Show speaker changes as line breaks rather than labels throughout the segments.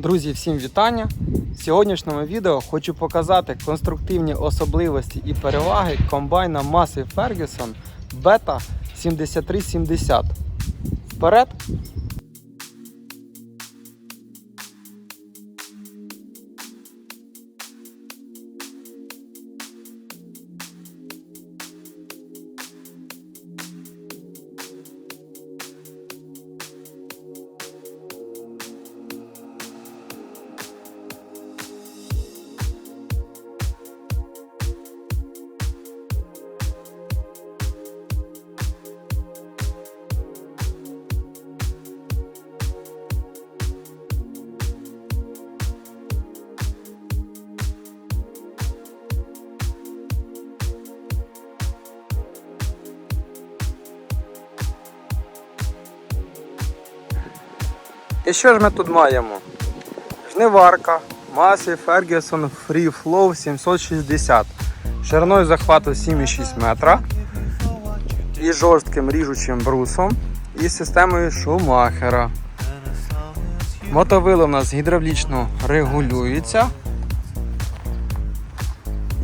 Друзі, всім вітання! В сьогоднішньому відео хочу показати конструктивні особливості і переваги комбайна маси Ferguson Beta 7370. Вперед! І що ж ми тут маємо? Жниварка Massey Ferguson Free Flow 760. Шириною захвату 7,6 метра. І жорстким ріжучим брусом. І системою Шумахера. Мотовило у нас гідравлічно регулюється.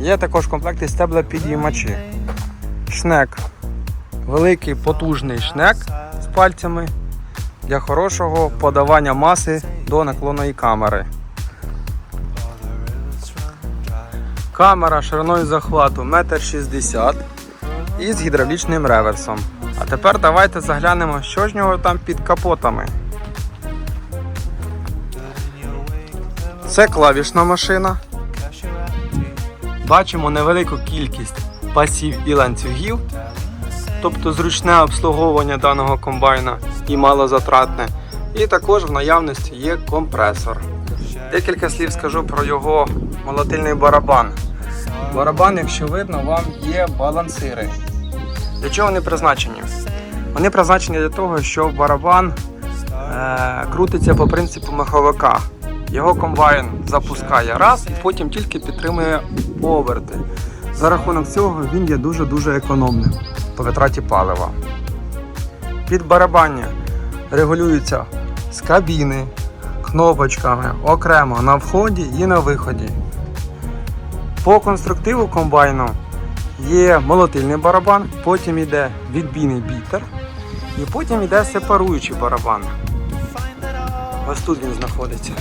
Є також в комплекті стебла підіймачі. Шнек. Великий потужний шнек з пальцями для хорошого подавання маси до наклонної камери. Камера шириною захвату 1,60 м і з гідравлічним реверсом. А тепер давайте заглянемо, що ж нього там під капотами. Це клавішна машина. Бачимо невелику кількість пасів і ланцюгів, тобто зручне обслуговування даного комбайна і малозатратне. І також в наявності є компресор. Декілька слів скажу про його молотильний барабан. Барабан, якщо видно, вам є балансири. Для чого вони призначені? Вони призначені для того, що барабан е, крутиться по принципу маховика. Його комбайн запускає раз і потім тільки підтримує оберти. За рахунок цього він є дуже-дуже економним по витраті палива. Під барабання регулюється з кабіни, кнопочками окремо на вході і на виході. По конструктиву комбайну є молотильний барабан, потім йде відбійний бітер і потім йде сепаруючий барабан. Ось тут він знаходиться.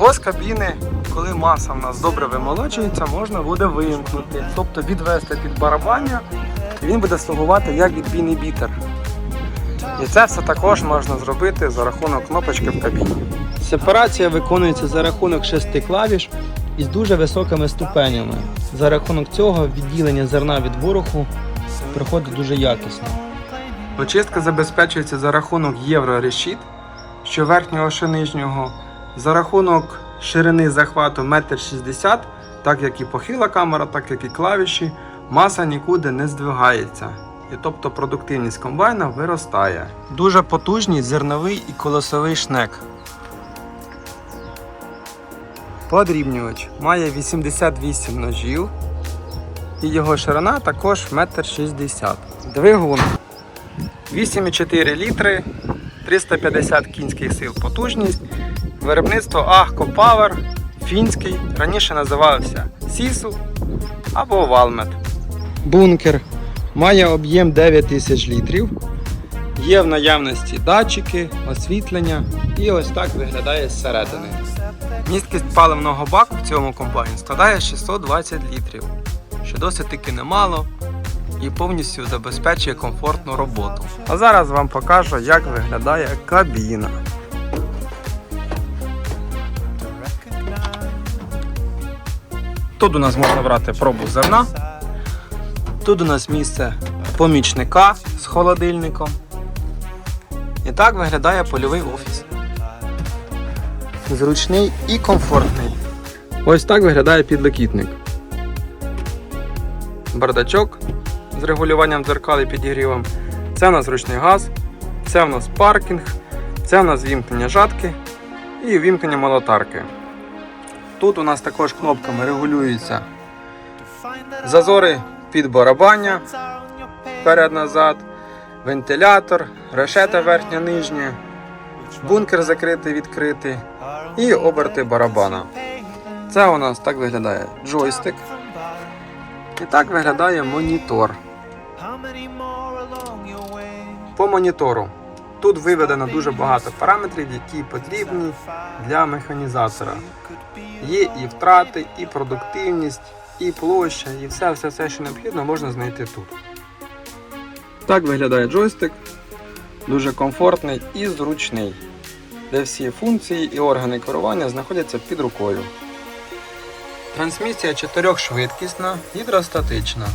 Його з кабіни, коли маса в нас добре вимолочується, можна буде вимкнути, тобто відвести під барабання, і він буде слугувати як відбійний бітер. І це все також можна зробити за рахунок кнопочки в кабіні. Сепарація виконується за рахунок шести клавіш із дуже високими ступенями. За рахунок цього відділення зерна від вороху проходить дуже якісно. Очистка забезпечується за рахунок єврорешіт, що верхнього, що нижнього, за рахунок ширини захвату 1,60 м, так як і похила камера, так як і клавіші, маса нікуди не здвигається. І тобто продуктивність комбайна виростає. Дуже потужний зерновий і колосовий шнек. Подрібнювач має 88 ножів і його ширина також 1,60 м. Двигун 8,4 літри, 350 кінських сил потужність. Виробництво Ahco Power, фінський, раніше називався Сісу або Valmet. Бункер має об'єм 9000 літрів. Є в наявності датчики, освітлення і ось так виглядає зсередини. Місткість паливного баку в цьому комбайні складає 620 літрів, що досить таки немало і повністю забезпечує комфортну роботу. А зараз вам покажу, як виглядає кабіна. Тут у нас можна брати пробу зерна. Тут у нас місце помічника з холодильником. І так виглядає польовий офіс. Зручний і комфортний. Ось так виглядає підлокітник. Бардачок з регулюванням дзеркал і підігрівом. Це у нас ручний газ, це у нас паркінг, це у нас вімкнення жатки і вімкнення молотарки. Тут у нас також кнопками регулюються зазори під барабання вперед-назад, вентилятор, решета верхня нижня бункер закритий, відкритий і оберти барабана. Це у нас так виглядає джойстик. І так виглядає монітор. По монітору. Тут виведено дуже багато параметрів, які потрібні для механізатора. Є і втрати, і продуктивність, і площа, і все, все, все, що необхідно, можна знайти тут. Так виглядає джойстик. Дуже комфортний і зручний, де всі функції і органи керування знаходяться під рукою. Трансмісія чотирьохшвидкісна, гідростатична.